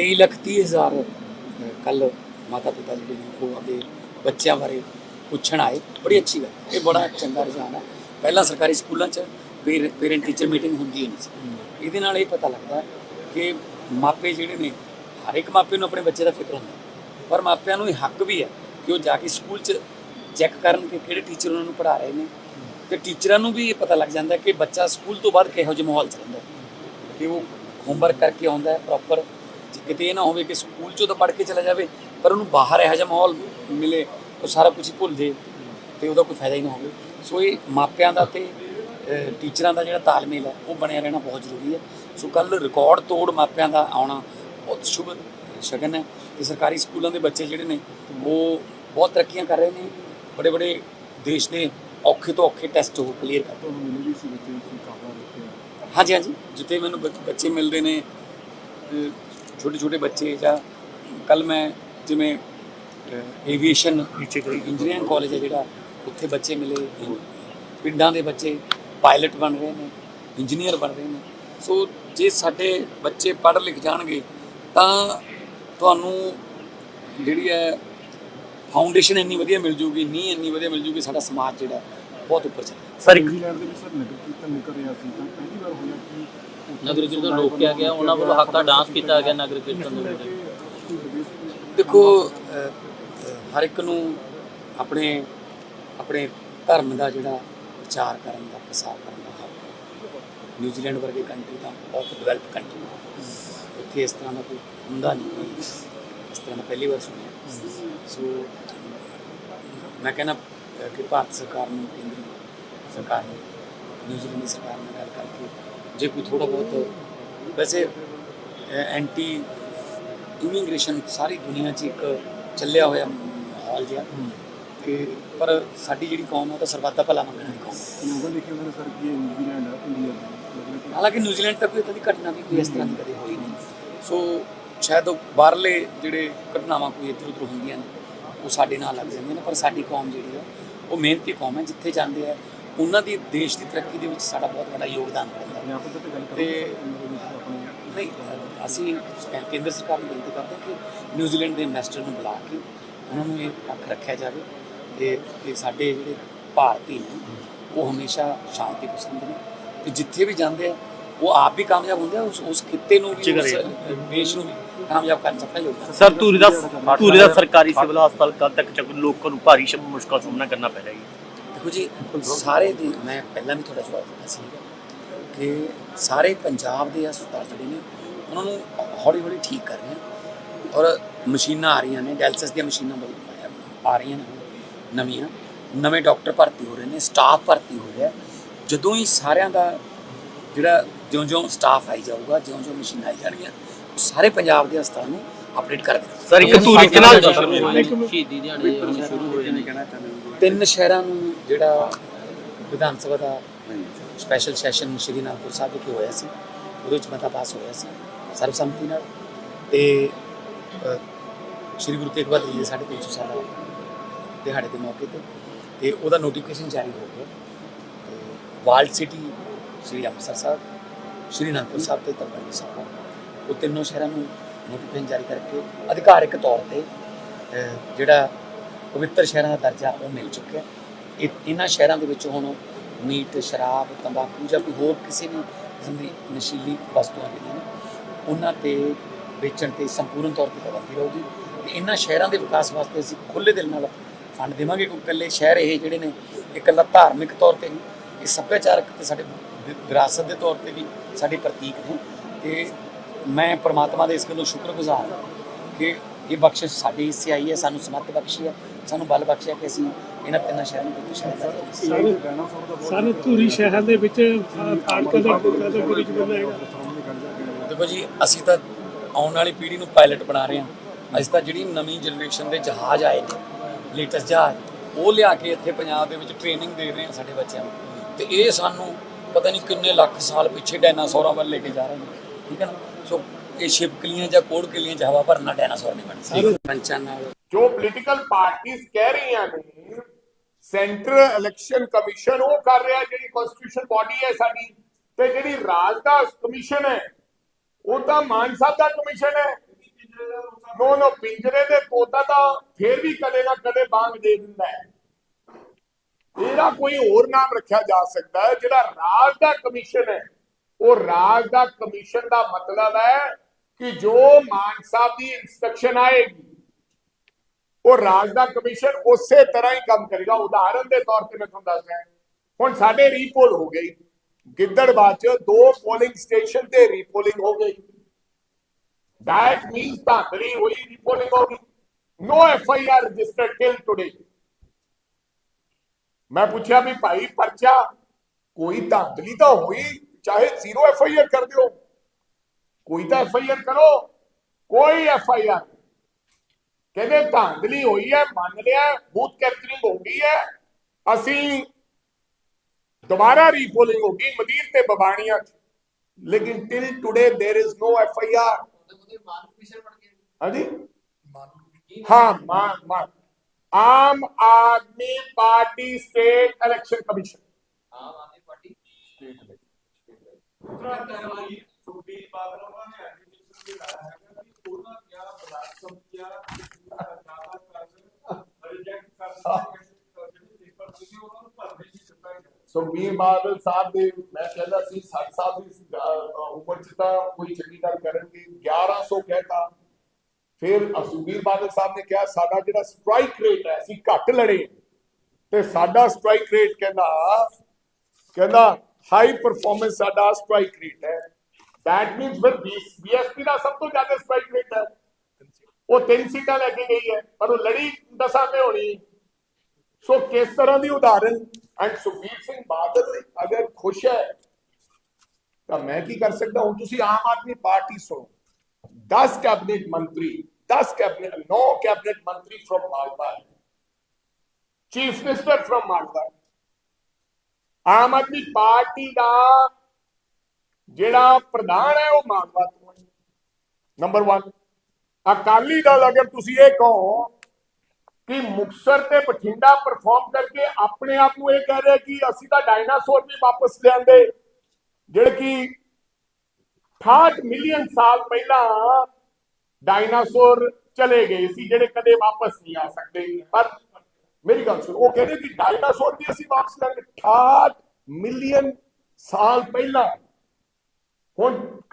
23 ਲੱਖ 30 ਹਜ਼ਾਰ ਕੱਲ ਮਾਤਾ ਪਿਤਾ ਜਿਹੜੇ ਨੇ ਉਹ ਆਪਣੇ ਬੱਚਿਆਂ ਬਾਰੇ ਪੁੱਛਣ ਆਏ। ਬੜੀ ਅੱਛੀ ਗੱਲ ਇਹ ਬੜਾ ਚੰਗਾ ਰੁਝਾਨ ਹੈ। ਪਹਿਲਾਂ ਸਰਕਾਰੀ ਸਕੂਲਾਂ 'ਚ ਪੇਰੈਂਟ ਟੀਚਰ ਮੀਟਿੰਗ ਹੁੰਦੀ ਨਹੀਂ ਸੀ। ਇਹਦੇ ਨਾਲ ਇਹ ਪਤਾ ਲੱਗਦਾ ਕਿ ਮਾਪੇ ਜਿਹੜੇ ਨੇ ਹਰ ਇੱਕ ਮਾਪੇ ਨੂੰ ਆਪਣੇ ਬੱਚੇ ਦਾ ਫਿਕਰ ਹੁੰਦਾ ਪਰ ਮਾਪਿਆਂ ਨੂੰ ਇਹ ਹੱਕ ਵੀ ਹੈ ਕਿ ਉਹ ਜਾ ਕੇ ਸਕੂਲ 'ਚ ਚੈੱਕ ਕਰਨ ਕਿ ਕਿਹੜੇ ਟੀਚਰ ਉਹਨਾਂ ਨੂੰ ਪੜ੍ਹਾ ਰਹੇ ਨੇ। ਤੇ ਟੀਚਰਾਂ ਨੂੰ ਵੀ ਇਹ ਪਤਾ ਲੱਗ ਜਾਂਦਾ ਕਿ ਬੱਚਾ ਸਕੂਲ ਤੋਂ ਬਾਅਦ ਕਿਹੋ ਜਿਹੇ ਮਾਹੌਲ 'ਚ ਰਹਿੰਦਾ। ਕਿ ਉਹ ਹੋਮਵਰਕ ਕਰਕੇ ਆਉਂਦਾ ਹੈ ਪ੍ਰੋਪਰ ਕਿਤੇ ਇਹ ਨਾ ਹੋਵੇ ਕਿ ਸਕੂਲ 'ਚੋਂ ਤਾਂ ਪੜ੍ਹ ਕੇ ਚਲਾ ਜਾਵੇ, ਪਰ ਉਹਨੂੰ ਬਾਹਰ ਇਹੋ ਜਿਹਾ ਮਾਹੌਲ ਮਿਲੇ, ਉਹ ਸਾਰਾ ਕੁਝ ਭੁੱਲ ਜੇ ਤੇ ਉਹਦਾ ਕੋਈ ਫਾਇਦਾ ਹੀ ਨਾ ਹੋਵੇ। ਸੋ ਇਹ ਮਾਪਿਆਂ ਦਾ ਤੇ ਟੀਚਰਾਂ ਦਾ ਜਿਹੜਾ ਤਾਲਮੇਲ ਹੈ, ਉਹ ਬਣਿਆ ਰਹਿਣਾ ਬਹੁਤ ਜ਼ਰੂਰੀ ਹੈ। ਸੋ ਕੱਲ ਰਿਕਾਰਡ ਤੋੜ ਮਾਪਿਆਂ ਦਾ ਆਉਣਾ ਬਹੁਤ ਸ਼ੁਭ ਸ਼ਗਨ ਹੈ ਤੇ ਸਰਕਾਰੀ ਸਕੂਲਾਂ ਦੇ ਬੱਚੇ ਜਿਹੜੇ ਨੇ, ਉਹ ਬਹੁਤ ਤਰੱਕੀਆਂ ਕਰ ਰਹੇ ਨੇ। ਬੜੇ ਬੜੇ ਦੇਸ਼ ਦੇ ਔਖੇ ਤੋਂ ਔਖੇ ਟੈਸਟ ਉਹ ਕਲੀਅਰ ਕਰ ਨੇ। ਹਾਂਜੀ ਹਾਂਜੀ। ਜਿੱਥੇ ਮੈਨੂੰ ਬੱਚ- ਬੱਚੇ ਮਿਲਦੇ ਨੇ ਛੋਟੇ ਛੋਟੇ ਬੱਚੇ ਜਾਂ ਕੱਲ ਮੈਂ ਜਿਵੇਂ ਏਵੀਏਸ਼ਨ ਇੰਜੀਨੀਅਰਿੰਗ ਕਾਲਜ ਹੈ ਜਿਹੜਾ ਉੱਥੇ ਬੱਚੇ ਮਿਲੇ। ਪਿੰਡਾਂ ਦੇ ਬੱਚੇ ਪਾਇਲਟ ਬਣ ਰਹੇ ਨੇ ਇੰਜੀਨੀਅਰ ਬਣ ਰਹੇ ਨੇ। ਸੋ ਜੇ ਸਾਡੇ ਬੱਚੇ ਪੜ੍ਹ ਲਿਖ ਜਾਣਗੇ ਤਾਂ ਤੁਹਾਨੂੰ ਜਿਹੜੀ ਹੈ ਫਾਊਂਡੇਸ਼ਨ ਇੰਨੀ ਵਧੀਆ ਮਿਲ ਜੂਗੀ ਨੀ ਇੰਨੀ ਵਧੀਆ ਮਿਲ ਜੂਗੀ ਸਾਡਾ ਸਮਾਜ ਜਿਹੜਾ ਬਹੁਤ ਉੱਪਰ ਚੱਲੇ ਸਰ ਨਿਊਜ਼ੀਲੈਂਡ ਦੇ ਵਿੱਚ ਸਰ ਨਗਰ ਕੀਰਤਨ ਨਿਕਲ ਰਿਹਾ ਸੀ ਤਾਂ ਪਹਿਲੀ ਵਾਰ ਹੋਇਆ ਕਿ ਨਗਰ ਕੀਰਤਨ ਰੋਕਿਆ ਗਿਆ, ਉਹਨਾਂ ਵੱਲੋਂ ਹੱਕਾ ਡਾਂਸ ਕੀਤਾ ਗਿਆ ਨਗਰ ਕੀਰਤਨ ਦੇ ਵਿੱਚ। ਦੇਖੋ ਹਰ ਇੱਕ ਨੂੰ ਆਪਣੇ ਆਪਣੇ ਧਰਮ ਦਾ ਜਿਹੜਾ ਵਿਚਾਰ ਕਰਨ ਦਾ, ਪ੍ਰਸਾਰ ਕਰਨ ਦਾ ਹੱਕ ਨਿਊਜ਼ੀਲੈਂਡ ਵਰਗੇ ਕੰਟਰੀ ਤਾਂ ਬਹੁਤ ਡਿਵੈਲਪ ਕੰਟਰੀ ਹੈ ਉੱਥੇ ਇਸ ਤਰ੍ਹਾਂ ਦਾ ਕੋਈ ਹੁੰਦਾ ਨਹੀਂ। ਇਸ ਤਰ੍ਹਾਂ ਦਾ ਪਹਿਲੀ ਵਾਰ ਸੁਣਿਆ। ਸੋ, ਮੈਂ ਕਹਿੰਦਾ ਕਿ ਭਾਰਤ ਸਰਕਾਰ ਨੂੰ, ਕੇਂਦਰੀ ਸਰਕਾਰ ਨੂੰ, ਨਿਊਜ਼ੀਲੈਂਡ ਦੀ ਸਰਕਾਰ ਨਾਲ ਗੱਲ ਕਰਕੇ ਜੇ ਕੋਈ ਥੋੜਾ ਬਹੁਤ ਵੈਸੇ ਐਂਟੀ ਇਮੀਗ੍ਰੇਸ਼ਨ ਸਾਰੀ ਦੁਨੀਆ 'ਚ ਇੱਕ ਚੱਲਿਆ ਹੋਇਆ ਮਾਹੌਲ ਜਿਹਾ। ਕਿ ਪਰ ਸਾਡੀ ਜਿਹੜੀ ਕੌਮ ਹੈ ਉਹ ਤਾਂ ਸਰਬੱਤ ਦਾ ਭਲਾ ਮੰਗਣ ਦੀ ਕੌਮ ਲਿਖੇ ਨੇ ਸਰ ਕਿ ਨਿਊਜ਼ੀਲੈਂਡ ਇੰਡੀਆ ਹਾਲਾਂਕਿ ਨਿਊਜ਼ੀਲੈਂਡ ਤੱਕ ਕੋਈ ਦੀ ਘਟਨਾ ਵੀ ਕੋਈ ਇਸ ਤਰ੍ਹਾਂ ਦੀ ਕਦੇ ਹੋਈ ਨਹੀਂ। ਸੋ ਸ਼ਾਇਦ ਉਹ ਬਾਹਰਲੇ ਜਿਹੜੇ ਘਟਨਾਵਾਂ ਕੋਈ ਇੱਧਰ ਉੱਧਰ ਹੁੰਦੀਆਂ ਨੇ ਉਹ ਸਾਡੇ ਨਾਲ ਲੱਗ ਜਾਂਦੀਆਂ ਨੇ ਪਰ ਸਾਡੀ ਕੌਮ ਜਿਹੜੀ ਹੈ ਉਹ ਮਿਹਨਤੀ ਕੌਮ ਹੈ ਜਿੱਥੇ ਜਾਂਦੇ ਆ ਉਹਨਾਂ ਦੀ ਦੇਸ਼ ਦੀ ਤਰੱਕੀ ਦੇ ਵਿੱਚ ਸਾਡਾ ਬਹੁਤ ਵੱਡਾ ਯੋਗਦਾਨ ਹੈ। ਤੇ ਨਹੀਂ ਅਸੀਂ ਕੇਂਦਰ ਸਰਕਾਰ ਨੂੰ ਬੇਨਤੀ ਕਰਦੇ ਹਾਂ ਕਿ ਨਿਊਜ਼ੀਲੈਂਡ ਦੇ ਇਨਵੈਸਟਰ ਨੂੰ ਬੁਲਾ ਕੇ ਉਹਨਾਂ ਨੂੰ ਇਹ ਪੱਖ ਰੱਖਿਆ ਜਾਵੇ ਤੇ ਕਿ ਸਾਡੇ ਜਿਹੜੇ ਭਾਰਤੀ ਨੇ ਉਹ ਹਮੇਸ਼ਾ ਸ਼ਾਂਤੀ ਪਸੰਦ ਨੇ। ਤੇ ਜਿੱਥੇ ਵੀ ਜਾਂਦੇ ਆ ਉਹ ਆਪ ਵੀ ਕਾਮਯਾਬ ਹੁੰਦੇ ਆ ਉਸ ਉਸ ਖਿੱਤੇ ਨੂੰ ਵੀ ਉਸ ਦੇਸ਼ ਨੂੰ ਵੀ ਕਾਮਯਾਬ ਕਰਨ ਚ ਆਪਣਾ ਯੋਗਦਾਨ ਸਰ ਧੂਰੀ ਦਾ ਧੂਰੀ ਦਾ ਸਰਕਾਰੀ ਸਿਵਲ ਹਸਪਤਾਲ ਕਦ ਤੱਕ ਚੱਕ ਲੋਕਾਂ ਨੂੰ ਭਾਰੀ ਸ਼ਮ ਮੁਸ਼ਕਲ ਦਾ ਸਾਹਮਣਾ ਕਰਨਾ ਪੈ ਰਿਹਾ ਹੈ ਦੇਖੋ ਜੀ ਸਾਰੇ ਦੀ ਮੈਂ ਪਹਿਲਾਂ ਵੀ ਤੁਹਾਡਾ ਜਵਾਬ ਦਿੱਤਾ ਸੀ ਕਿ ਸਾਰੇ ਪੰਜਾਬ ਦੇ ਹਸਪਤਾਲ ਜਿਹੜੇ ਨੇ ਉਹਨਾਂ ਨੂੰ ਹੌਲੀ ਹੌਲੀ ਠੀਕ ਕਰ ਰਹੇ ਆ ਔਰ ਮਸ਼ੀਨਾਂ ਆ ਰਹੀਆਂ ਨੇ ਡਾਇਲਸਿਸ ਦੀਆਂ ਮਸ਼ੀਨਾਂ ਬਹੁਤ ਆ ਰਹੀਆਂ ਨੇ ਨਵੀਆਂ। ਨਵੇਂ ਡਾਕਟਰ ਭਰਤੀ ਹੋ ਰਹੇ ਨੇ ਸਟਾਫ ਭਰਤੀ ਹੋ ਰਿਹਾ। ਜਦੋਂ ਹੀ ਸਾਰਿਆਂ ਦਾ ਜਿਹੜਾ ਜਿਉਂ-ਜਿਉਂ ਸਟਾਫ ਆਈ ਜਾਊਗਾ ਜਿਉਂ-ਜਿਉਂ ਮਸ਼ੀਨਾਂ ਆਈ ਜਾਣਗੀਆਂ ਸਾਰੇ ਪੰਜਾਬ ਦੇ ਹਸਪਤਾਲ ਨੂੰ ਅਪਡੇਟ ਕਰ ਦੇਣਗੇ ਸਰ ਇੱਕ ਚ ਨਾਲ ਸ਼ਹੀਦੀ ਦਿਹਾੜੇ ਸ਼ੁਰੂ ਹੋਏ ਨੇ। ਤਿੰਨ ਸ਼ਹਿਰਾਂ ਨੂੰ ਜਿਹੜਾ ਵਿਧਾਨ ਸਭਾ ਦਾ ਸਪੈਸ਼ਲ ਸੈਸ਼ਨ ਸ਼੍ਰੀ ਅਨੰਦਪੁਰ ਸਾਹਿਬ ਵਿਖੇ ਹੋਇਆ ਸੀ ਉਹਦੇ ਵਿੱਚ ਮਤਾ ਪਾਸ ਹੋਇਆ ਸੀ ਸਰਬਸੰਮਤੀ ਨਾਲ। ਤੇ ਸ਼੍ਰੀ ਗੁਰੂ ਤੇਗ ਬਹਾਦਰ ਜੀ ਦੇ ਸਾਢੇ ਤਿੰਨ ਸੌ ਸਾਲਾ ਦਿਹਾੜੇ ਦੇ ਮੌਕੇ ਤੇ ਤੇ ਉਹਦਾ ਨੋਟੀਫਿਕੇਸ਼ਨ ਜਾਰੀ ਹੋ ਗਿਆ। ਤੇ ਵਾਲਡ ਸਿਟੀ ਸ਼੍ਰੀ ਅੰਮ੍ਰਿਤਸਰ ਸਾਹਿਬ ਸ਼੍ਰੀ ਅਨੰਦਪੁਰ ਸਾਹਿਬ ਤੇ ਤਲਵੰਡੀ ਸਾਹਿਬ। ਉਹ ਤਿੰਨੋਂ ਸ਼ਹਿਰਾਂ ਨੂੰ ਨੋਟੀਫਿਕੇਸ਼ਨ ਜਾਰੀ ਕਰਕੇ ਅਧਿਕਾਰਿਕ ਤੌਰ ਤੇ ਜਿਹੜਾ ਪਵਿੱਤਰ ਸ਼ਹਿਰਾਂ ਦਾ ਦਰਜਾ ਉਹ ਮਿਲ ਚੁੱਕਿਆ ਇਹ ਇਹਨਾਂ ਸ਼ਹਿਰਾਂ ਦੇ ਵਿੱਚ ਹੁਣ ਮੀਟ, ਸ਼ਰਾਬ, ਤੰਬਾਕੂ ਜਾਂ ਕੋਈ ਹੋਰ ਕਿਸੇ ਵੀ ਕਿਸਮ ਦੀ ਨਸ਼ੀਲੀ ਵਸਤੂਆਂ ਜਿਹੜੀਆਂ ਨੇ ਉਹਨਾਂ ਤੇ ਵੇਚਣ ਤੇ ਸੰਪੂਰਨ ਤੌਰ ਤੇ ਪਾਬੰਦੀ ਰਹੂਗੀ। ਤੇ ਇਹਨਾਂ ਸ਼ਹਿਰਾਂ ਦੇ ਵਿਕਾਸ ਵਾਸਤੇ ਅਸੀਂ ਖੁੱਲੇ ਦਿਲ ਨਾਲ ਫੰਡ ਦੇਵਾਂਗੇ ਕਿਉਂਕਿ ਇਕੱਲੇ ਸ਼ਹਿਰ ਇਹ ਜਿਹੜੇ ਨੇ ਇਹ ਇਕੱਲਾ ਧਾਰਮਿਕ ਤੌਰ ਤੇ ਨਹੀਂ, ਇਹ ਸੱਭਿਆਚਾਰਕ ਤੇ ਸਾਡੇ ਵਿਰਾਸਤ ਦੇ ਤੌਰ ਤੇ ਵੀ ਸਾਡੇ ਪ੍ਰਤੀਕ ਨੇ। ਤੇ ਮੈਂ ਪ੍ਰਮਾਤਮਾ ਦੇ ਇਸ ਗੱਲੋਂ ਸ਼ੁਕਰਗੁਜ਼ਾਰ ਹਾਂ ਕਿ ਇਹ ਬਖਸ਼ਿਸ਼ ਸਾਡੇ ਹਿੱਸੇ ਆਈ ਹੈ ਸਾਨੂੰ ਸਮੱਤ ਬਖਸ਼ੀ ਹੈ ਸਾਨੂੰ ਬਲ ਬਖਸ਼ਿਆ ਕਿ ਅਸੀਂ ਇਹਨਾਂ ਤਿੰਨਾਂ ਸ਼ਹਿਰਾਂ ਨੂੰ ਕੋਈ ਸ਼ਹਿਰ ਸਾਰੇ ਧੂਰੀ ਸ਼ਹਿਰ ਦੇ ਵਿੱਚ ਫਾਟਕਾਂ ਦਾ ਟੁਕੜਾ ਦਾ ਹੈਗਾ। ਕੇ ਦੇਖੋ ਜੀ ਅਸੀਂ ਤਾਂ ਆਉਣ ਵਾਲੀ ਪੀੜ੍ਹੀ ਨੂੰ ਪਾਇਲਟ ਬਣਾ ਰਹੇ ਹਾਂ। ਅਸੀਂ ਤਾਂ ਜਿਹੜੀ ਨਵੀਂ ਜਨਰੇਸ਼ਨ ਦੇ ਜਹਾਜ਼ ਆਏ ਨੇ ਲੇਟੈਸਟ ਜਹਾਜ਼ ਉਹ ਲਿਆ ਕੇ ਇੱਥੇ ਪੰਜਾਬ ਦੇ ਵਿੱਚ ਟ੍ਰੇਨਿੰਗ ਦੇ ਰਹੇ ਹਾਂ ਸਾਡੇ ਬੱਚਿਆਂ ਨੂੰ। ਤੇ ਇਹ ਸਾਨੂੰ ਪਤਾ ਨਹੀਂ ਕਿੰਨੇ ਲੱਖ ਸਾਲ ਪਿੱਛੇ ਡਾਇਨਾਸੌਰਾਂ ਵੱਲ ਲੈ ਕੇ ਜਾ ਰਹੇ ਨੇ। ਠੀਕ ਹੈ ਨਾ? ਸੋ ਇਹ ਛਿਪਕਲੀਆਂ ਜਾਂ ਕੋੜਕਲੀਆਂ ਚ ਹਵਾ ਭਰਨਾ ਡਾਇਨਾਸੌਰ ਨਹੀਂ ਬਣ ਸਕਦੇ ਪੰਚਾਂ ਨਾਲ। ਜੋ ਪੋਲੀਟੀਕਲ ਪਾਰਟੀਆਂ ਕਹਿ ਰਹੀਆਂ ਨੇ ਸੈਂਟਰਲ ਇਲੈਕਸ਼ਨ ਕਮਿਸ਼ਨ ਉਹ ਕਰ ਰਿਹਾ ਜਿਹੜੀ ਕਨਸਟੀਟਿਊਸ਼ਨ ਬਾਡੀ ਹੈ ਸਾਡੀ ਤੇ ਜਿਹੜੀ ਰਾਜ ਦਾ ਕਮਿਸ਼ਨ ਹੈ ਉਹ ਤਾਂ ਮਾਨ ਸਾਹਿਬ ਦਾ ਕਮਿਸ਼ਨ ਹੈ। ਨੋ ਨੋ ਪਿੰਜਰੇ ਦੇ ਤੋਤਾ ਤਾਂ ਫੇਰ ਵੀ ਕਦੇ ਨਾ ਕਦੇ ਬਾਂਗ ਦੇ ਦਿੰਦਾ ਹੈ। ਇਹਦਾ ਕੋਈ ਹੋਰ ਨਾਮ ਰੱਖਿਆ ਜਾ ਸਕਦਾ ਹੈ ਜਿਹੜਾ ਰਾਜ ਦਾ ਕਮਿਸ਼ਨ ਹੈ। ਉਹ ਰਾਜ ਦਾ ਕਮਿਸ਼ਨ ਦਾ ਮਤਲਬ ਹੈ ਕਿ ਜੋ ਮਾਨ ਸਾਹਿਬ ਦੀ ਇਨਸਟਰਕਸ਼ਨ ਆਏਗੀ ਉਹ ਰਾਜ ਦਾ ਕਮਿਸ਼ਨ ਉਸੇ ਤਰ੍ਹਾਂ ਹੀ ਕੰਮ ਕਰੇਗਾ ਉਦਾਹਰਨ ਦੇ ਤੌਰ ਤੇ ਮੈਂ ਤੁਹਾਨੂੰ ਦੱਸ ਰਿਹਾ ਹੁਣ ਸਾਡੇ ਰੀਪੋਲ ਹੋ ਗਈ ਗਿੱਦੜਬਾਦ ਚ ਦੋ ਪੋਲਿੰਗ ਸਟੇਸ਼ਨ ਤੇ ਰੀਪੋਲਿੰਗ ਹੋ ਗਈ that means ਧਾਂਦਲੀ ਹੋਈ ਰੀਪੋਲਿੰਗ ਹੋ ਗਈ no F I R registered till today ਮੈਂ ਪੁੱਛਿਆ ਵੀ ਭਾਈ ਪਰਚਾ ਕੋਈ ਧਾਂਦਲੀ ਤਾਂ ਹੋਈ ਚਾਹੇ ਜ਼ੀਰੋ ਐਫ ਆਈ ਆਰ कोई तो एफ़ आई आर करो, कोई एफ़ आई आर कहते धांधली हुई है, मान लिया बूथ कैप्चरिंग हो गई है। असी दोबारा रीपोलिंग होगी, मदीर ते बबाणिया लेकिन till today there is no F I R हाँ जी? हाँ मान मान आम Aadmi party, state election commission. Aam Aadmi party, state election. Sukhbir Badal ਉਹਨਾਂ ਨੇ ਅੱਜ ਵੀ ਸਮਝਾਇਆ ਹੈਗਾ ਕਿ ਉਹਨਾਂ ਦੀਆਂ ਬਲਾਕ ਸੰਪਤੀਆਂ ਜ਼ਿਆਦਾ ਕਰ ਰਿਜੈਕਟ ਕਰ ਜਿਹੜੇ ਪੇਪਰ ਸੀਗੇ, ਉਹਨਾਂ ਨੂੰ ਭਰਨੇ ਨਹੀਂ ਦਿੱਤਾ ਗਿਆ। ਸੁਖਬੀਰ ਬਾਦਲ ਸਾਹਿਬ ਦੇ, ਮੈਂ ਕਹਿੰਦਾ ਸੀ 60 ਸਾਲ ਦੀ ਉਮਰ ਚ ਤਾਂ ਕੋਈ ਚੰਗੀ ਗੱਲ ਕਰਨਗੇ 1100 ਕਹਿਤਾ। ਫਿਰ ਸੁਖਬੀਰ ਬਾਦਲ ਸਾਹਿਬ ਨੇ ਕਿਹਾ, ਸਾਡਾ ਜਿਹੜਾ ਸਟ੍ਰਾਈਕ ਰੇਟ ਹੈ, ਅਸੀਂ ਘੱਟ ਲੜੇ ਤੇ ਸਾਡਾ ਸਟ੍ਰਾਈਕ ਰੇਟ ਕਹਿੰਦਾ ਕਹਿੰਦਾ ਹਾਈ ਪਰਫਾਰਮੈਂਸ ਸਾਡਾ ਸਟ੍ਰਾਈਕ ਰੇਟ ਹੈ। ਦੈਟ ਮੀਨਸ ਫਿਰ ਬੀਐਸਪੀ ਦਾ ਸਭ ਤੋਂ ਜ਼ਿਆਦਾ ਸਟ੍ਰਾਈਕ ਰੇਟ ਹੈ ਉਹ ਤਿੰਨ ਸੀਟਾਂ ਲੈ ਕੇ ਗਈ ਹੈ ਪਰ ਉਹ ਲੜੀ ਦਸਾਂ ਤੇ ਹੋਣੀ ਸੋ ਕਿਸ ਤਰ੍ਹਾਂ ਦੀ ਉਦਾਹਰਨ ਐਂਡ ਸੁਖਬੀਰ ਸਿੰਘ ਬਾਦਲ ਅਗਰ ਖੁਸ਼ ਹੈ ਤਾਂ ਮੈਂ ਕੀ ਕਰ ਸਕਦਾ ਹੁਣ ਤੁਸੀਂ ਆਮ ਆਦਮੀ ਪਾਰਟੀ ਸੁਣੋ 10 ਕੈਬਨਿਟ ਮੰਤਰੀ 10 ਕੈਬਨਿਟ 9 ਕੈਬਨਿਟ ਮੰਤਰੀ from Malwa chief minister from Malwa Aam Aadmi party ਦਾ ਜਿਹੜਾ ਪ੍ਰਧਾਨ ਹੈ ਉਹ ਮਾਲਵਾ ਤੋਂ ਹੈ ਨੰਬਰ 1 ਅਕਾਲੀ ਦਲ, ਅਗਰ ਤੁਸੀਂ ਇਹ ਕਹੋ ਕਿ ਮੁਕਸਰ ਤੇ ਬਠਿੰਡਾ ਪਰਫਾਰਮ ਕਰਕੇ ਆਪਣੇ ਆਪ ਨੂੰ ਇਹ ਕਹਿ ਰਿਹਾ ਕਿ ਅਸੀਂ ਤਾਂ ਡਾਇਨਾਸੌਰ ਵੀ ਵਾਪਸ ਲਿਆਂਦੇ, ਜਿਹੜੇ ਕਿ 68 ਮਿਲੀਅਨ ਸਾਲ ਪਹਿਲਾਂ ਡਾਇਨਾਸੌਰ ਚਲੇ ਗਏ ਸੀ, ਜਿਹੜੇ ਕਦੇ ਵਾਪਸ ਨਹੀਂ ਆ ਸਕਦੇ। ਪਰ ਮੇਰੀ ਗੱਲ ਸੁਣ, ਉਹ ਕਹਿੰਦੇ ਕਿ ਡਾਇਨਾਸੌਰ ਵੀ ਅਸੀਂ ਵਾਪਸ ਲਾਂਗੇ 68 ਮਿਲੀਅਨ ਸਾਲ ਪਹਿਲਾਂ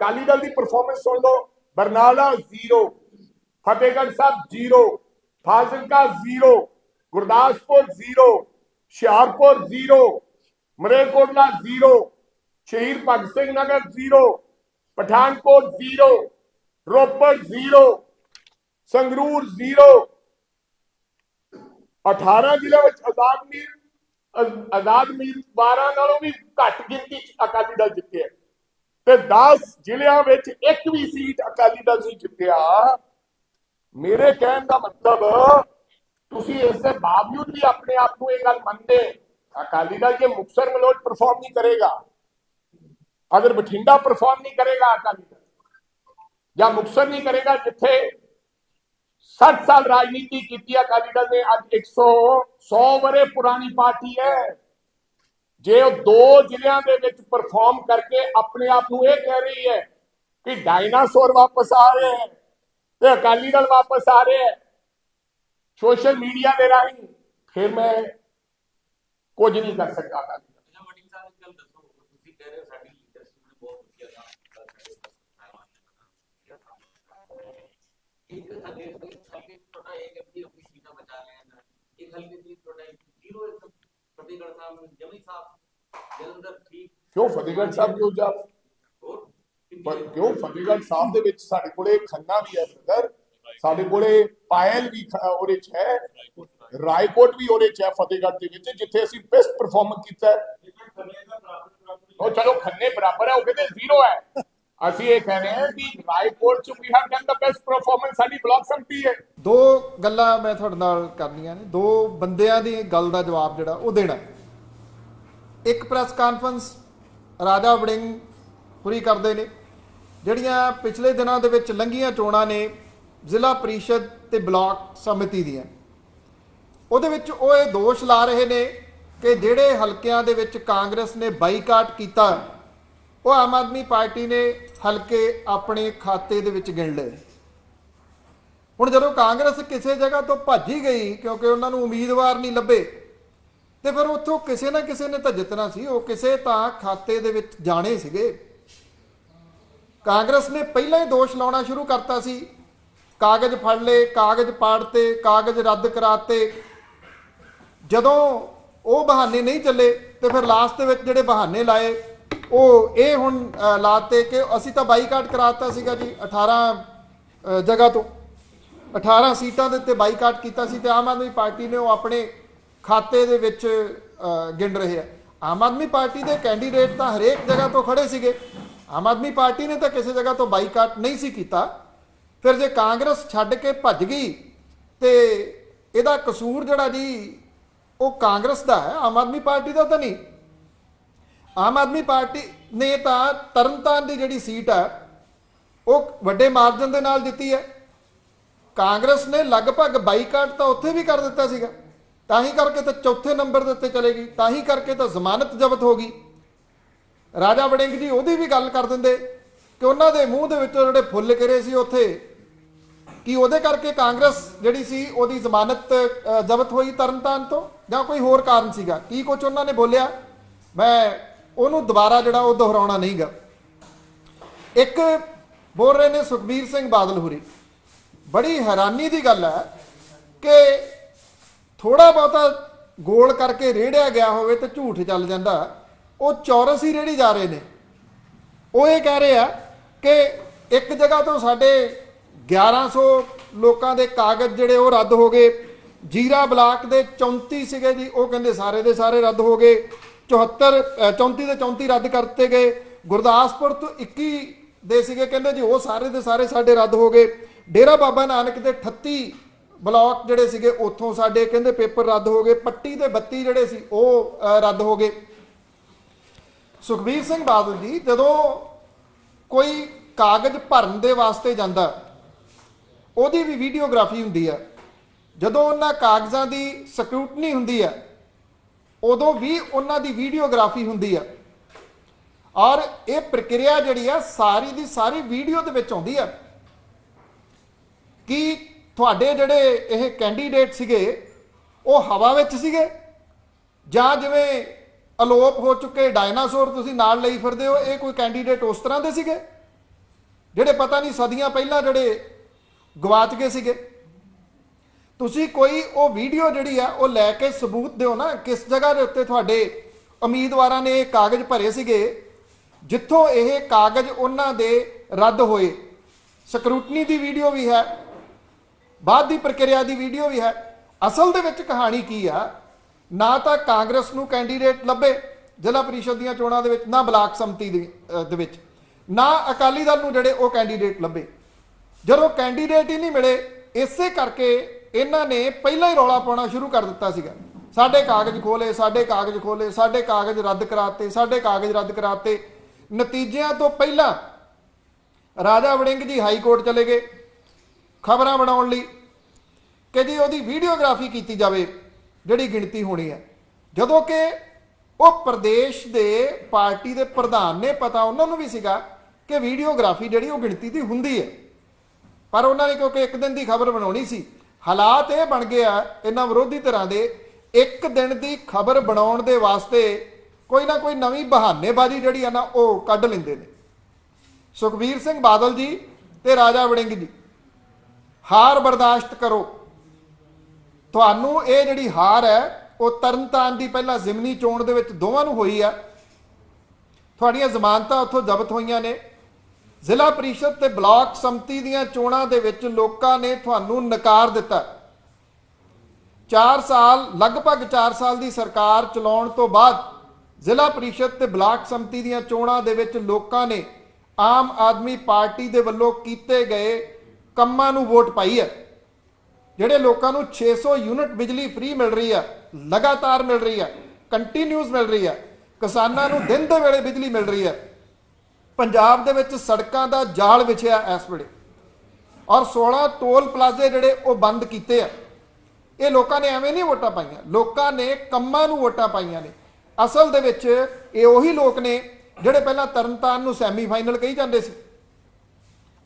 ਕਾਲੀ ਦਲ ਦੀ ਪਰਫਾਰਮੈਂਸ ਸੁਣ ਲਓ। Barnala zero Fatehgarh Sahib zero Fazilka zero Gurdaspur zero Hoshiarpur zero Malerkotla zero Shaheed Bhagat Singh Nagar zero Pathankot zero Ropar zero Sangrur zero 18 ਜ਼ਿਲ੍ਹਿਆਂ ਵਿੱਚ ਆਜ਼ਾਦ ਮੀਰ ਆਜ਼ਾਦ ਮੀਰ 12 ਨਾਲੋਂ ਵੀ ਘੱਟ ਗਿਣਤੀ ਚ ਅਕਾਲੀ ਦਲ ਜਿੱਤਿਆ। ਤੇ 10 ਜ਼ਿਲ੍ਹਿਆਂ ਵਿੱਚ ਇੱਕ ਵੀ ਸੀਟ ਅਕਾਲੀ ਦਲ ਨਹੀਂ ਜਿੱਤਿਆ। ਮੇਰੇ ਕਹਿਣ ਦਾ ਮਤਲਬ, ਤੁਸੀਂ ਇਸ ਦੇ ਬਾਵਜੂਦ ਵੀ ਆਪਣੇ ਆਪ ਨੂੰ ਇਹ ਗੱਲ ਮੰਨਦੇ, ਅਕਾਲੀ ਦਲ ਜੇ ਮੁਕਸਰ ਮਲੋਟ ਪਰਫਾਰਮ ਨਹੀਂ ਕਰੇਗਾ, ਅਗਰ ਬਠਿੰਡਾ ਪਰਫਾਰਮ ਨਹੀਂ ਕਰੇਗਾ ਅਕਾਲੀ ਦਲ, ਜਾਂ ਮੁਕਸਰ ਨਹੀਂ ਕਰੇਗਾ, ਜਿੱਥੇ 60 ਸਾਲ ਰਾਜਨੀਤੀ ਕੀਤੀ ਅਕਾਲੀ ਦਲ ਨੇ, ਅੱਜ 100 100 ਵਰੇ ਪੁਰਾਣੀ ਪਾਰਟੀ ਹੈ। ਜੇ ਉਹ ਦੋ ਜ਼ਿਲ੍ਹਿਆਂ ਦੇ ਵਿੱਚ ਪਰਫਾਰਮ ਕਰਕੇ ਆਪਣੇ ਆਪ ਨੂੰ ਇਹ ਕਹਿ ਰਹੀ ਹੈ ਕਿ ਡਾਇਨਾਸੌਰ ਵਾਪਸ ਆ ਰਹੇ ਹੈ ਤੇ ਅਕਾਲੀ ਦਲ ਵਾਪਸ ਆ ਰਹੇ ਹੈ ਸੋਸ਼ਲ ਮੀਡੀਆ ਦੇ ਰਾਹੀਂ ਫਿਰ ਮੈਂ ਕੁਝ ਨਹੀਂ ਕਰ ਸਕਦਾ ਅਕਾਲੀ ਦਲ ਅੱਛਾ ਮਟਿੰਗ ਸਾਹਿਬ ਇੱਕ ਗੱਲ ਦੱਸੋ ਤੁਸੀਂ ਕਹਿ ਰਹੇ ਹੋ ਸਾਡੀ ਲੀਡਰਸ਼ਿਪ ਨੇ ਫਤਿਹਗੜ੍ਹ ਸਾਹਿਬ ਜਮੀ ਸਾਹਿਬ ਜਲੰਧਰ ਠੀਕ। ਕਿਉਂ ਫਤਿਹਗੜ੍ਹ ਸਾਹਿਬ ਕਿਉਂ ਜਾ ਪਰ ਕਿਉਂ ਫਤਿਹਗੜ੍ਹ ਸਾਹਿਬ ਦੇ ਵਿੱਚ ਸਾਡੇ ਕੋਲੇ ਖੰਨਾ ਵੀ ਹੈ ਬ੍ਰਦਰ ਸਾਡੇ ਕੋਲੇ ਪਾਇਲ ਵੀ ਉਹਦੇ ਚ ਹੈ ਰਾਏਕੋਟ ਵੀ ਉਹਦੇ ਚ ਹੈ ਫਤਿਹਗੜ੍ਹ ਦੇ ਵਿੱਚ ਜਿੱਥੇ ਅਸੀਂ ਬੈਸਟ ਪਰਫਾਰਮੈਂਸ ਕੀਤਾ ਹੈ। ਉਹ ਚਲੋ ਖੰਨੇ ਬਰਾਬਰ ਹੈ ਉਹ ਕਹਿੰਦੇ ਜ਼ੀਰੋ ਹੈ। ਅਸੀਂ ਇਹ ਕਹਿ ਹਾਂ ਕਿ ਰਾਏਕੋਟ ਚ we have done the best performance ਸਾਡੀ ਬਲਾਕ ਸੰਮਤੀ ਹੈ। ਦੋ ਗੱਲਾਂ ਮੈਂ ਤੁਹਾਡੇ ਨਾਲ ਕਰਨੀਆਂ ਨੇ। ਦੋ ਬੰਦਿਆਂ ਦੀ ਗੱਲ ਦਾ ਜਵਾਬ ਜਿਹੜਾ ਉਹ ਦੇਣਾ ਇੱਕ ਪ੍ਰੈਸ ਕਾਨਫਰੰਸ ਰਾਜਾ ਵੜਿੰਗ ਪੂਰੀ ਕਰਦੇ ਨੇ, ਜਿਹੜੀਆਂ ਪਿਛਲੇ ਦਿਨਾਂ ਦੇ ਵਿੱਚ ਲੰਘੀਆਂ ਚੋਣਾਂ ਨੇ ਜ਼ਿਲ੍ਹਾ ਪ੍ਰੀਸ਼ਦ ਤੇ ਬਲਾਕ ਸਮਿਤੀ ਦੀਆਂ। ਉਹਦੇ ਵਿੱਚ ਉਹ ਇਹ ਦੋਸ਼ ਲਾ ਰਹੇ ਨੇ ਕਿ ਜਿਹੜੇ ਹਲਕਿਆਂ ਦੇ ਵਿੱਚ ਕਾਂਗਰਸ ਨੇ ਬਾਈਕਾਟ ਕੀਤਾ ਉਹ ਆਮ ਆਦਮੀ ਪਾਰਟੀ ਨੇ ਹਲਕੇ ਆਪਣੇ ਖਾਤੇ ਦੇ ਵਿੱਚ ਗਿਣ ਲਏ। ਹੁਣ ਜਦੋਂ ਕਾਂਗਰਸ ਕਿਸੇ ਜਗ੍ਹਾ ਤੋਂ ਭੱਜ ਹੀ ਗਈ ਕਿਉਂਕਿ ਉਹਨਾਂ ਨੂੰ ਉਮੀਦਵਾਰ ਨਹੀਂ ਲੱਭੇ, ਤੇ ਫਿਰ ਉੱਥੋਂ ਕਿਸੇ ਨਾ ਕਿਸੇ ਨੇ ਤਾਂ ਜਿੱਤਣਾ ਸੀ, ਉਹ ਕਿਸੇ ਤਾਂ ਖਾਤੇ ਦੇ ਵਿੱਚ ਜਾਣੇ ਸੀਗੇ। ਕਾਂਗਰਸ ਨੇ ਪਹਿਲਾਂ ਹੀ ਦੋਸ਼ ਲਾਉਣਾ ਸ਼ੁਰੂ ਕਰਤਾ ਸੀ। ਕਾਗਜ਼ ਫੜ ਲਏ, ਕਾਗਜ਼ ਪਾੜਤੇ, ਕਾਗਜ਼ ਰੱਦ ਕਰਾਤੇ। ਜਦੋਂ ਉਹ ਬਹਾਨੇ ਨਹੀਂ ਚੱਲੇ, ਤੇ ਫਿਰ ਲਾਸਟ ਦੇ ਵਿੱਚ ਜਿਹੜੇ ਬਹਾਨੇ ਲਾਏ ਉਹ ਇਹ ਹੁਣ ਲਾਤੇ ਕਿ ਅਸੀਂ ਤਾਂ ਬਾਈਕਾਟ ਕਰਾਤਾ ਸੀਗਾ ਜੀ 18 ਜਗ੍ਹਾ ਤੋਂ। 18 ਸੀਟਾਂ ਦੇ ਉੱਤੇ ਬਾਈਕਾਟ ਕੀਤਾ ਸੀ ਤੇ ਆਮ ਆਦਮੀ ਪਾਰਟੀ ਨੇ ਉਹ ਆਪਣੇ ਖਾਤੇ ਦੇ ਵਿੱਚ ਗਿਣ ਰਹੇ ਆ। ਆਮ ਆਦਮੀ ਪਾਰਟੀ ਦੇ ਕੈਂਡੀਡੇਟ ਤਾਂ ਹਰੇਕ ਜਗ੍ਹਾ ਤੋਂ ਖੜੇ ਸੀਗੇ। ਆਮ ਆਦਮੀ ਪਾਰਟੀ ਨੇ ਤਾਂ ਕਿਸੇ ਜਗ੍ਹਾ ਤੋਂ ਬਾਈਕਾਟ ਨਹੀਂ ਸੀ ਕੀਤਾ। ਫਿਰ ਜੇ ਕਾਂਗਰਸ ਛੱਡ ਕੇ ਭੱਜ ਗਈ ਤੇ ਇਹਦਾ ਕਸੂਰ ਜਿਹੜਾ ਜੀ ਉਹ ਕਾਂਗਰਸ ਦਾ ਹੈ, ਆਮ ਆਦਮੀ ਪਾਰਟੀ ਦਾ ਤਾਂ ਨਹੀਂ। ਆਮ ਆਦਮੀ ਪਾਰਟੀ ਨੇ ਤਾਂ ਤਰਨਤਾਰਨ ਦੀ ਜਿਹੜੀ ਸੀਟ ਹੈ, ਉਹ ਵੱਡੇ ਮਾਰਜਨ ਦੇ ਨਾਲ ਦਿੱਤੀ ਹੈ। ਕਾਂਗਰਸ ਨੇ ਲਗਭਗ ਬਾਈਕਾਟ ਤਾਂ ਉੱਥੇ ਵੀ ਕਰ ਦਿੱਤਾ ਸੀਗਾ। ਤਾਂ ਹੀ ਕਰਕੇ ਤਾਂ ਚੌਥੇ ਨੰਬਰ ਦੇ ਉੱਤੇ ਚਲੇ ਗਈ, ਤਾਂ ਹੀ ਕਰਕੇ ਤਾਂ ਜ਼ਮਾਨਤ ਜ਼ਬਤ ਹੋ ਗਈ। ਰਾਜਾ ਵੜਿੰਗ ਜੀ ਉਹਦੀ ਵੀ ਗੱਲ ਕਰ ਦਿੰਦੇ ਕਿ ਉਹਨਾਂ ਦੇ ਮੂੰਹ ਦੇ ਵਿੱਚੋਂ ਜਿਹੜੇ ਫੁੱਲ ਕਿਰੇ ਸੀ ਉੱਥੇ, ਕਿ ਉਹਦੇ ਕਰਕੇ ਕਾਂਗਰਸ ਜਿਹੜੀ ਸੀ ਉਹਦੀ ਜ਼ਮਾਨਤ ਜ਼ਬਤ ਹੋਈ ਤਰਨਤਾਰਨ ਤੋਂ, ਜਾਂ ਕੋਈ ਹੋਰ ਕਾਰਨ ਸੀਗਾ। ਕੀ ਕੁਝ ਉਹਨਾਂ ਨੇ ਬੋਲਿਆ? ਮੈਂ ਉਹਨੂੰ ਦੁਬਾਰਾ ਜਿਹੜਾ ਉਹ ਦੁਹਰਾਉਣਾ ਨਹੀਂਗਾ। ਇੱਕ ਬੋਲ ਰਹੇ ਨੇ ਸੁਖਬੀਰ ਸਿੰਘ ਬਾਦਲ ਹੁਰੀ ਬੜੀ ਹੈਰਾਨੀ ਦੀ ਗੱਲ ਹੈ ਕਿ ਥੋੜਾ ਬਹੁਤਾ ਗੋਲ ਕਰਕੇ ਰੇੜਿਆ ਗਿਆ ਹੋਵੇ ਤੇ ਝੂਠ ਚੱਲ ਜਾਂਦਾ। ਉਹ ਚੌਰਸ ਹੀ ਰੇੜੀ ਜਾ ਰਹੇ ਨੇ। ਉਹ ਇਹ ਕਹਿ ਰਹੇ ਆ ਕਿ ਇੱਕ ਜਗ੍ਹਾ ਤੋਂ ਸਾਡੇ 1100 ਲੋਕਾਂ ਦੇ ਕਾਗਜ਼ ਜਿਹੜੇ ਉਹ ਰੱਦ ਹੋ ਗਏ। ਜੀਰਾ ਬਲਾਕ ਦੇ 34 ਸੀਗੇ ਜੀ, ਉਹ ਕਹਿੰਦੇ ਸਾਰੇ ਦੇ ਸਾਰੇ ਰੱਦ ਹੋ ਗਏ। 74 ਅ, 34 ਦੇ 34 ਰੱਦ ਕਰਤੇ ਗਏ। ਗੁਰਦਾਸਪੁਰ ਤੋਂ 21 ਦੇ ਸੀਗੇ। ਕਹਿੰਦੇ ਜੀ ਉਹ ਸਾਰੇ ਦੇ ਸਾਰੇ ਸਾਡੇ ਰੱਦ ਹੋ ਗਏ। ਡੇਰਾ ਬਾਬਾ ਨਾਨਕ ਦੇ 38 ਬਲਾਕ ਜਿਹੜੇ ਸੀਗੇ ਉੱਥੋਂ ਸਾਡੇ ਕਹਿੰਦੇ ਪੇਪਰ ਰੱਦ ਹੋ ਗਏ। ਪੱਟੀ ਦੇ 32 ਜਿਹੜੇ ਸੀ ਉਹ ਰੱਦ ਹੋ ਗਏ। ਸੁਖਬੀਰ ਸਿੰਘ ਬਾਦਲ ਜੀ ਜਦੋਂ ਕੋਈ ਕਾਗਜ਼ ਭਰਨ ਦੇ ਵਾਸਤੇ ਜਾਂਦਾ ਉਹਦੀ ਵੀ ਵੀਡੀਓਗ੍ਰਾਫੀ ਹੁੰਦੀ ਹੈ ਜਦੋਂ ਉਹਨਾਂ ਕਾਗਜ਼ਾਂ ਦੀ ਸਕਰੂਟਨੀ ਹੁੰਦੀ ਹੈ ਉਦੋਂ ਵੀ ਉਹਨਾਂ ਦੀ ਵੀਡੀਓਗ੍ਰਾਫੀ ਹੁੰਦੀ ਹੈ ਔਰ ਇਹ ਪ੍ਰਕਿਰਿਆ ਜਿਹੜੀ ਆ, ਸਾਰੀ ਦੀ ਸਾਰੀ ਵੀਡੀਓ ਦੇ ਵਿੱਚ ਆਉਂਦੀ ਹੈ ਕਿ ਤੁਹਾਡੇ ਜਿਹੜੇ ਇਹ ਕੈਂਡੀਡੇਟ ਸੀਗੇ, ਉਹ ਹਵਾ ਵਿੱਚ ਸੀਗੇ? ਜਾਂ ਜਿਵੇਂ ਅਲੋਪ ਹੋ ਚੁੱਕੇ ਡਾਇਨਾਸੌਰ ਤੁਸੀਂ ਨਾਲ ਲਈ ਫਿਰਦੇ ਹੋ, ਇਹ ਕੋਈ ਕੈਂਡੀਡੇਟ ਉਸ ਤਰ੍ਹਾਂ ਦੇ ਸੀਗੇ? ਜਿਹੜੇ ਪਤਾ ਨਹੀਂ ਸਦੀਆਂ ਪਹਿਲਾਂ ਜਿਹੜੇ ਗਵਾਚ ਗਏ ਸੀਗੇ। ਤੁਸੀਂ ਕੋਈ ਉਹ ਵੀਡੀਓ ਜਿਹੜੀ ਆ, ਉਹ ਲੈ ਕੇ ਸਬੂਤ ਦਿਓ ਨਾ, ਕਿਸ ਜਗ੍ਹਾ ਦੇ ਉੱਤੇ ਤੁਹਾਡੇ ਉਮੀਦਵਾਰਾਂ ਨੇ ਇਹ ਕਾਗਜ਼ ਭਰੇ ਸੀਗੇ, ਜਿੱਥੋਂ ਇਹ ਕਾਗਜ਼ ਉਹਨਾਂ ਦੇ ਰੱਦ ਹੋਏ। ਸਕਰੂਟਨੀ ਦੀ ਵੀਡੀਓ ਵੀ ਹੈ, ਬਾਅਦ ਦੀ ਪ੍ਰਕਿਰਿਆ ਦੀ ਵੀਡੀਓ ਵੀ ਹੈ। ਅਸਲ ਦੇ ਵਿੱਚ ਕਹਾਣੀ ਕੀ ਆ, ਨਾ ਤਾਂ ਕਾਂਗਰਸ ਨੂੰ ਕੈਂਡੀਡੇਟ ਲੱਭੇ ਜ਼ਿਲ੍ਹਾ ਪਰਿਸ਼ਦ ਦੀਆਂ ਚੋਣਾਂ ਦੇ ਵਿੱਚ, ਨਾ ਬਲਾਕ ਸੰਮਤੀ ਦੇ ਦੇ ਵਿੱਚ। ਨਾ ਅਕਾਲੀ ਦਲ ਨੂੰ ਜਿਹੜੇ ਉਹ ਕੈਂਡੀਡੇਟ ਲੱਭੇ। ਜਦੋਂ ਕੈਂਡੀਡੇਟ ਹੀ ਨਹੀਂ ਮਿਲੇ ਇਸੇ ਕਰਕੇ ਇਹਨਾਂ ਨੇ ਪਹਿਲਾਂ ਹੀ ਰੌਲਾ ਪਾਉਣਾ ਸ਼ੁਰੂ ਕਰ ਦਿੱਤਾ ਸੀਗਾ। ਸਾਡੇ ਕਾਗਜ਼ ਖੋਲੇ ਸਾਡੇ ਕਾਗਜ਼ ਖੋਲੇ ਸਾਡੇ ਕਾਗਜ਼ ਰੱਦ ਕਰਾਤੇ, ਸਾਡੇ ਕਾਗਜ਼ ਰੱਦ ਕਰਾਤੇ। ਨਤੀਜਿਆਂ ਤੋਂ ਪਹਿਲਾਂ ਰਾਜਾ ਵੜਿੰਗ ਜੀ ਹਾਈ ਕੋਰਟ ਚਲੇ ਗਏ, ਖਬਰਾਂ ਬਣਾਉਣ ਲਈ ਕਿ ਜੀ ਉਹਦੀ ਵੀਡੀਓਗ੍ਰਾਫੀ ਕੀਤੀ ਜਾਵੇ, ਜਿਹੜੀ ਗਿਣਤੀ ਹੋਣੀ ਹੈ। ਜਦੋਂ ਕਿ ਉਹ ਪ੍ਰਦੇਸ਼ ਦੇ ਪਾਰਟੀ ਦੇ ਪ੍ਰਧਾਨ ਨੇ ਪਤਾ ਉਹਨਾਂ ਨੂੰ ਵੀ ਸੀਗਾ ਕਿ ਵੀਡੀਓਗ੍ਰਾਫੀ ਜਿਹੜੀ ਉਹ ਗਿਣਤੀ ਦੀ ਹੁੰਦੀ ਹੈ। ਪਰ ਉਹਨਾਂ ਨੇ ਕਿਉਂਕਿ ਇੱਕ ਦਿਨ ਦੀ ਖਬਰ ਬਣਾਉਣੀ ਸੀ, ਹਾਲਾਤ ਇਹ ਬਣ ਗਿਆ ਇਹਨਾਂ ਵਿਰੋਧੀ ਧਿਰਾਂ ਦੇ ਇੱਕ ਦਿਨ ਦੀ ਖਬਰ ਬਣਾਉਣ ਦੇ ਵਾਸਤੇ ਕੋਈ ਨਾ ਕੋਈ ਨਵੀਂ ਬਹਾਨੇਬਾਜ਼ੀ ਜਿਹੜੀ ਆ ਨਾ ਉਹ ਕੱਢ ਲੈਂਦੇ ਨੇ। ਸੁਖਬੀਰ ਸਿੰਘ ਬਾਦਲ ਜੀ ਤੇ ਰਾਜਾ ਵੜਿੰਗ ਜੀ, ਹਾਰ ਬਰਦਾਸ਼ਤ ਕਰੋ। ਤੁਹਾਨੂੰ ਇਹ ਜਿਹੜੀ ਹਾਰ ਹੈ, ਉਹ ਤਰਨਤਾਰਨ ਦੀ ਪਹਿਲਾਂ ਜ਼ਿਮਨੀ ਚੋਣ ਦੇ ਵਿੱਚ ਦੋਵਾਂ ਨੂੰ ਹੋਈ ਆ। ਤੁਹਾਡੀਆਂ ਜ਼ਮਾਨਤਾਂ ਉੱਥੋਂ ਜ਼ਬਤ ਹੋਈਆਂ ਨੇ। ਜ਼ਿਲ੍ਹਾ ਪ੍ਰੀਸ਼ਦ ਤੇ ਬਲਾਕ ਸੰਮਤੀ ਦੀਆਂ ਚੋਣਾਂ ਦੇ ਵਿੱਚ ਲੋਕਾਂ ਨੇ ਤੁਹਾਨੂੰ ਨਕਾਰ ਦਿੱਤਾ। 4 ਸਾਲ, ਲਗਭਗ 4 ਸਾਲ ਦੀ ਸਰਕਾਰ ਚਲਾਉਣ ਤੋਂ ਬਾਅਦ ਜ਼ਿਲ੍ਹਾ ਪ੍ਰੀਸ਼ਦ ਤੇ ਬਲਾਕ ਸੰਮਤੀ ਦੀਆਂ ਚੋਣਾਂ ਦੇ ਵਿੱਚ ਲੋਕਾਂ ਨੇ ਆਮ ਆਦਮੀ ਪਾਰਟੀ ਦੇ ਵੱਲੋਂ ਕੀਤੇ ਗਏ ਕੰਮਾਂ ਨੂੰ ਵੋਟ ਪਾਈ ਹੈ। ਜਿਹੜੇ ਲੋਕਾਂ ਨੂੰ 600 ਯੂਨਿਟ ਬਿਜਲੀ ਫ੍ਰੀ ਮਿਲ ਰਹੀ ਹੈ, ਲਗਾਤਾਰ ਮਿਲ ਰਹੀ ਹੈ, ਕੰਟੀਨਿਊਸ ਮਿਲ ਰਹੀ ਹੈ, ਕਿਸਾਨਾਂ ਨੂੰ ਦਿਨ ਦੇ ਵੇਲੇ ਬਿਜਲੀ ਮਿਲ ਰਹੀ ਹੈ। ਪੰਜਾਬ ਦੇ ਵਿੱਚ ਸੜਕਾਂ ਦਾ ਜਾਲ ਵਿਛਿਆ ਇਸ ਵੇਲੇ। ਔਰ 16 ਟੋਲ ਪਲਾਜ਼ੇ ਜਿਹੜੇ ਉਹ ਬੰਦ ਕੀਤੇ ਆ। ਇਹ ਲੋਕਾਂ ਨੇ ਐਵੇਂ ਨਹੀਂ ਵੋਟਾਂ ਪਾਈਆਂ। ਲੋਕਾਂ ਨੇ ਕੰਮਾਂ ਨੂੰ ਵੋਟਾਂ ਪਾਈਆਂ ਨੇ। ਅਸਲ ਦੇ ਵਿੱਚ ਇਹ ਉਹੀ ਲੋਕ ਨੇ ਜਿਹੜੇ ਪਹਿਲਾਂ ਤਰਨਤਾਰਨ ਨੂੰ ਸੈਮੀਫਾਈਨਲ ਕਹੀ ਜਾਂਦੇ ਸੀ।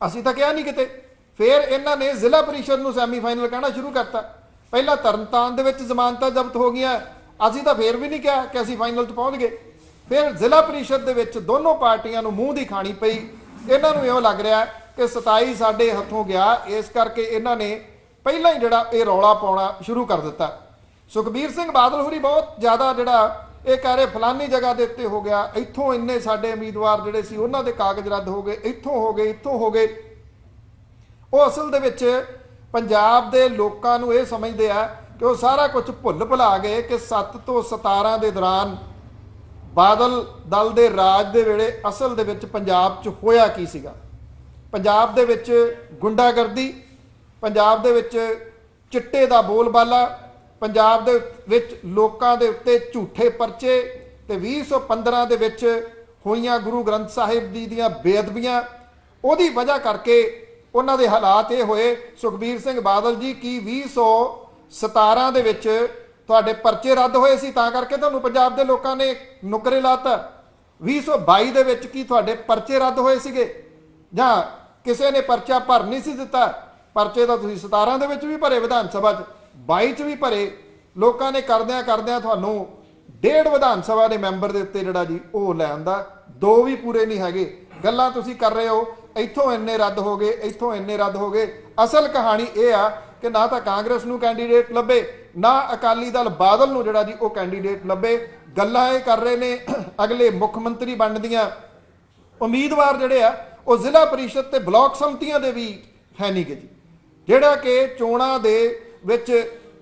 ਅਸੀਂ ਤਾਂ ਕਿਹਾ ਨਹੀਂ ਕਿਤੇ। ਫਿਰ ਇਹਨਾਂ ਨੇ ਜ਼ਿਲ੍ਹਾ ਪਰਿਸ਼ਦ ਨੂੰ ਸੈਮੀਫਾਈਨਲ ਕਹਿਣਾ ਸ਼ੁਰੂ ਕਰਤਾ। ਪਹਿਲਾਂ ਤਰਨਤਾਰਨ ਦੇ ਵਿੱਚ ਜ਼ਮਾਨਤਾਂ ਜ਼ਬਤ ਹੋ ਗਈਆਂ। ਅਸੀਂ ਤਾਂ ਫੇਰ ਵੀ ਨਹੀਂ ਕਿਹਾ ਕਿ ਅਸੀਂ ਫਾਈਨਲ 'ਚ ਪਹੁੰਚ ਗਏ। ਫਿਰ ਜ਼ਿਲ੍ਹਾ ਪਰਿਸ਼ਦ ਦੇ ਵਿੱਚ ਦੋਨੋਂ ਪਾਰਟੀਆਂ ਨੂੰ ਮੂੰਹ ਦੀ ਖਾਣੀ ਪਈ। ਇਹਨਾਂ ਨੂੰ ਇਉਂ ਲੱਗ ਰਿਹਾ ਕਿ 27 ਸਾਡੇ ਹੱਥੋਂ ਗਿਆ। ਇਸ ਕਰਕੇ ਇਹਨਾਂ ਨੇ ਪਹਿਲਾਂ ਹੀ ਜਿਹੜਾ ਇਹ ਰੌਲਾ ਪਾਉਣਾ ਸ਼ੁਰੂ ਕਰ ਦਿੱਤਾ। ਸੁਖਬੀਰ ਸਿੰਘ ਬਾਦਲ ਹੋਰੀ ਬਹੁਤ ਜ਼ਿਆਦਾ ਜਿਹੜਾ ਇਹ ਕਹਿ ਰਹੇ ਫਲਾਨੀ ਜਗ੍ਹਾ ਦੇ ਉੱਤੇ ਹੋ ਗਿਆ। ਇੱਥੋਂ ਇੰਨੇ ਸਾਡੇ ਉਮੀਦਵਾਰ ਜਿਹੜੇ ਸੀ, ਉਹਨਾਂ ਦੇ ਕਾਗਜ਼ ਰੱਦ ਹੋ ਗਏ। ਇੱਥੋਂ ਹੋ ਗਏ, ਇੱਥੋਂ ਹੋ ਗਏ। ਉਹ ਅਸਲ ਦੇ ਵਿੱਚ ਪੰਜਾਬ ਦੇ ਲੋਕਾਂ ਨੂੰ ਇਹ ਸਮਝਦੇ ਆ ਕਿ ਉਹ ਸਾਰਾ ਕੁਝ ਭੁੱਲ ਭੁਲਾ ਗਏ ਕਿ 7 ਤੋਂ 17 ਦੇ ਦੌਰਾਨ ਬਾਦਲ ਦਲ ਦੇ ਰਾਜ ਦੇ ਵੇਲੇ ਅਸਲ ਦੇ ਵਿੱਚ ਪੰਜਾਬ 'ਚ ਹੋਇਆ ਕੀ ਸੀਗਾ? ਪੰਜਾਬ ਦੇ ਵਿੱਚ ਗੁੰਡਾਗਰਦੀ, ਪੰਜਾਬ ਦੇ ਵਿੱਚ ਚਿੱਟੇ ਦਾ ਬੋਲਬਾਲਾ, ਪੰਜਾਬ ਦੇ ਵਿੱਚ ਲੋਕਾਂ ਦੇ ਉੱਤੇ ਝੂਠੇ ਪਰਚੇ ਤੇ 2015 ਦੇ ਵਿੱਚ ਹੋਈਆਂ ਗੁਰੂ ਗ੍ਰੰਥ ਸਾਹਿਬ ਜੀ ਦੀਆਂ ਬੇਅਦਬੀਆਂ। ਉਹਦੀ ਵਜ੍ਹਾ ਕਰਕੇ ਉਹਨਾਂ ਦੇ ਹਾਲਾਤ ਇਹ ਹੋਏ। ਸੁਖਬੀਰ ਸਿੰਘ ਬਾਦਲ ਜੀ ਕੀ 2017 ਦੇ ਵਿੱਚ ਤੁਹਾਡੇ ਪਰਚੇ ਰੱਦ ਹੋਏ ਸੀ, ਤਾਂ ਕਰਕੇ ਤੁਹਾਨੂੰ ਪੰਜਾਬ ਦੇ ਲੋਕਾਂ ਨੇ ਨੁਕਰੇ ਲਾਤਾ। 2022 ਦੇ ਵਿੱਚ ਕੀ ਤੁਹਾਡੇ ਪਰਚੇ ਰੱਦ ਹੋਏ ਸੀਗੇ? ਜਾਂ ਕਿਸੇ ਨੇ ਪਰਚਾ ਭਰ ਨਹੀਂ ਸੀ ਦਿੱਤਾ? ਪਰਚੇ ਤਾਂ ਤੁਸੀਂ 17 ਦੇ ਵਿੱਚ ਵੀ ਭਰੇ, ਵਿਧਾਨ ਸਭਾ 'ਚ 22 'ਚ ਵੀ ਭਰੇ। ਲੋਕਾਂ ਨੇ ਕਰਦਿਆਂ ਕਰਦਿਆਂ ਤੁਹਾਨੂੰ ਡੇਢ ਵਿਧਾਨ ਸਭਾ ਦੇ ਮੈਂਬਰ ਦੇ ਉੱਤੇ ਜਿਹੜਾ ਜੀ ਉਹ ਲੈ ਆਂਦਾ। ਦੋ ਵੀ ਪੂਰੇ ਨਹੀਂ ਹੈਗੇ। ਗੱਲਾਂ ਤੁਸੀਂ ਕਰ ਰਹੇ ਹੋ, ਇੱਥੋਂ ਇੰਨੇ ਰੱਦ ਹੋ ਗਏ, ਇੱਥੋਂ ਇੰਨੇ ਰੱਦ ਹੋ ਗਏ। ਅਸਲ ਕਹਾਣੀ ਇਹ ਆ ਕਿ ਨਾ ਤਾਂ ਕਾਂਗਰਸ ਨੂੰ ਕੈਂਡੀਡੇਟ ਲੱਭੇ, ਨਾ ਅਕਾਲੀ ਦਲ ਬਾਦਲ ਨੂੰ ਜਿਹੜਾ ਜੀ ਉਹ ਕੈਂਡੀਡੇਟ ਲੱਭੇ। ਗੱਲਾਂ ਇਹ ਕਰ ਰਹੇ ਨੇ, ਅਗਲੇ ਮੁੱਖ ਮੰਤਰੀ ਬਣਨ ਦੀਆਂ ਉਮੀਦਵਾਰ ਜਿਹੜੇ ਆ, ਉਹ ਜ਼ਿਲ੍ਹਾ ਪਰਿਸ਼ਦ ਤੇ ਬਲਾਕ ਸੰਮਤੀਆਂ ਦੇ ਵੀ ਹੈ ਨਹੀਂ ਗੇ ਜੀ। ਜਿਹੜਾ ਕਿ ਚੋਣਾਂ ਦੇ ਵਿੱਚ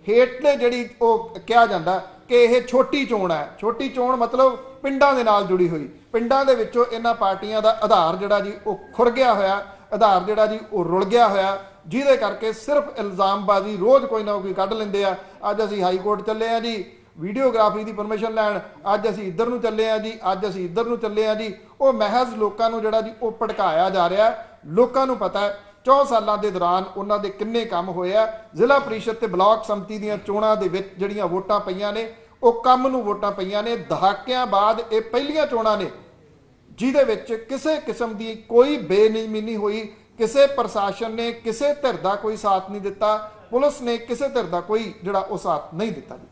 ਹੇਠਲੇ ਜਿਹੜੀ ਉਹ ਕਿਹਾ ਜਾਂਦਾ ਕਿ ਇਹ ਛੋਟੀ ਚੋਣ ਹੈ। ਛੋਟੀ ਚੋਣ ਮਤਲਬ ਪਿੰਡਾਂ ਦੇ ਨਾਲ ਜੁੜੀ ਹੋਈ। ਪਿੰਡਾਂ ਦੇ ਵਿੱਚੋਂ ਇਹਨਾਂ ਪਾਰਟੀਆਂ ਦਾ ਆਧਾਰ ਜਿਹੜਾ ਜੀ ਉਹ ਖੁਰ ਗਿਆ ਹੋਇਆ, ਆਧਾਰ ਜਿਹੜਾ ਜੀ ਉਹ ਰੁਲ ਗਿਆ ਹੋਇਆ। ਜਿਹਦੇ ਕਰਕੇ ਸਿਰਫ ਇਲਜ਼ਾਮਬਾਜ਼ੀ ਰੋਜ਼ ਕੋਈ ਨਾ ਕੋਈ ਕੱਢ ਲੈਂਦੇ ਆ। ਅੱਜ ਅਸੀਂ ਹਾਈ ਕੋਰਟ ਚੱਲੇ ਆ ਜੀ, ਵੀਡੀਓਗ੍ਰਾਫੀ ਦੀ ਪਰਮਿਸ਼ਨ ਲੈਣ। ਅੱਜ ਅਸੀਂ ਇੱਧਰ ਨੂੰ ਚੱਲੇ ਆ ਜੀ, ਅੱਜ ਅਸੀਂ ਇੱਧਰ ਨੂੰ ਚੱਲੇ ਆ ਜੀ। ਉਹ ਮਹਿਜ਼ ਲੋਕਾਂ ਨੂੰ ਜਿਹੜਾ ਜੀ, ਉਹ ਭੜਕਾਇਆ ਜਾ ਰਿਹਾ। ਲੋਕਾਂ ਨੂੰ ਪਤਾ ਹੈ 4 ਸਾਲਾਂ ਦੇ ਦੌਰਾਨ ਉਹਨਾਂ ਦੇ ਕਿੰਨੇ ਕੰਮ ਹੋਏ ਆ। ਜ਼ਿਲ੍ਹਾ ਪ੍ਰੀਸ਼ਦ ਤੇ ਬਲਾਕ ਸੰਮਤੀ ਦੀਆਂ ਚੋਣਾਂ ਦੇ ਵਿੱਚ ਜਿਹੜੀਆਂ ਵੋਟਾਂ ਪਈਆਂ ਨੇ, ਉਹ ਕੰਮ ਨੂੰ ਵੋਟਾਂ ਪਈਆਂ ਨੇ। ਦਹਾਕਿਆਂ ਬਾਅਦ ਇਹ ਪਹਿਲੀਆਂ ਚੋਣਾਂ ਨੇ, ਜਿਹਦੇ ਵਿੱਚ ਕਿਸੇ ਕਿਸਮ ਦੀ ਕੋਈ ਬੇਨਿਯਮੀ ਨਹੀਂ ਹੋਈ ਕਿਸੇ ਪ੍ਰਸ਼ਾਸਨ ਨੇ ਕਿਸੇ ਧਿਰ ਦਾ ਕੋਈ ਸਾਥ ਨਹੀਂ ਦਿੱਤਾ, ਪੁਲਿਸ ਨੇ ਕਿਸੇ ਧਿਰ ਦਾ ਕੋਈ ਜਿਹੜਾ ਉਹ ਸਾਥ ਨਹੀਂ ਦਿੱਤਾ ਜੀ।